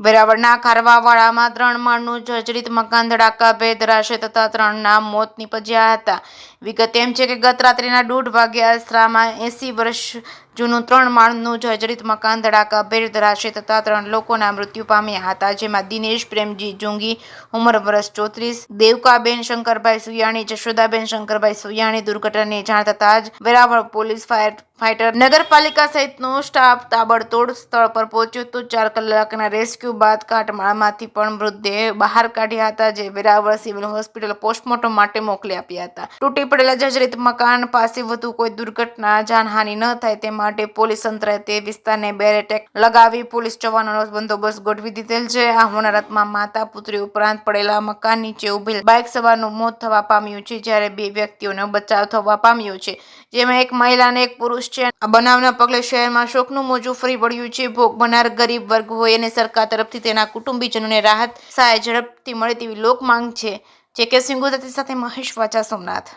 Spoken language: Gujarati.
વેરાવળના ખારવાવાડામાં ત્રણ માળનું જર્જરિત મકાન ધડાકાભેર ધરાશય તથા ત્રણના મોત નીપજ્યા હતા. વિગત એમ છે કે ગત રાત્રિના દોઢ વાગે આશરામાં એંસી વર્ષ જૂનું ત્રણ માળનું જર્જરિત મકાન ધડાકા ધડાકાભેર ધરાશે તથા ત્રણ લોકોના મૃત્યુ પામ્યા હતા, જેમાં દિનેશ પ્રેમજી જુંગી, ઉંમર વર્ષ ચોત્રીસ, દેવકાબેન શંકરભાઈ સુયાણી, જશોદાબેન શંકરભાઈ સુયાણી દુર્ઘટનાની જાણ થતાં જ વેરાવળ પોલીસ ફાયર ફાઇટર નગરપાલિકા સહિતનો સ્ટાફ તાબડતોડ સ્થળ પર પહોંચ્યો તો ચાર કલાકના રેસ્ક્યુ બાદ કાટમાળમાંથી પણ મૃતદેહ બહાર કાઢ્યા હતા, જે વેરાવળ સિવિલ હોસ્પિટલ પોસ્ટમોર્ટમ માટે મોકલી આપ્યા હતા. તૂટી પડેલા જર્જરિત મકાન પાસે વધુ કોઈ દુર્ઘટના, જાનહાનિ ન થાય તે માટે પોલીસ તંત્રએ તે વિસ્તારને બેરેટેક લગાવી પોલીસ જવાનોનો બંદોબસ્ત ગોઠવી દીધેલ છે. આ હોનારતમાં માતા, પુત્રી ઉપરાંત પડેલા મકાન નીચે ઉભેલ બાઇક સવારનું મોત થવા પામ્યું છે, જ્યારે બે વ્યક્તિઓનો બચાવ થવા પામ્યો છે. જેમાં એક મહિલા અને એક પુરુષ છે આ બનાવના પગલે શહેરમાં શોકનું મોજું ફરી વળ્યું છે. ભોગ બનાર ગરીબ વર્ગ હોય અને સરકાર તરફથી તેના કુટુંબીજનોને રાહત સહાય ઝડપથી મળે તેવી લોક માંગ છે. જે કે સિંગોદતી સાથે મહેશ વાચા સોમનાથ.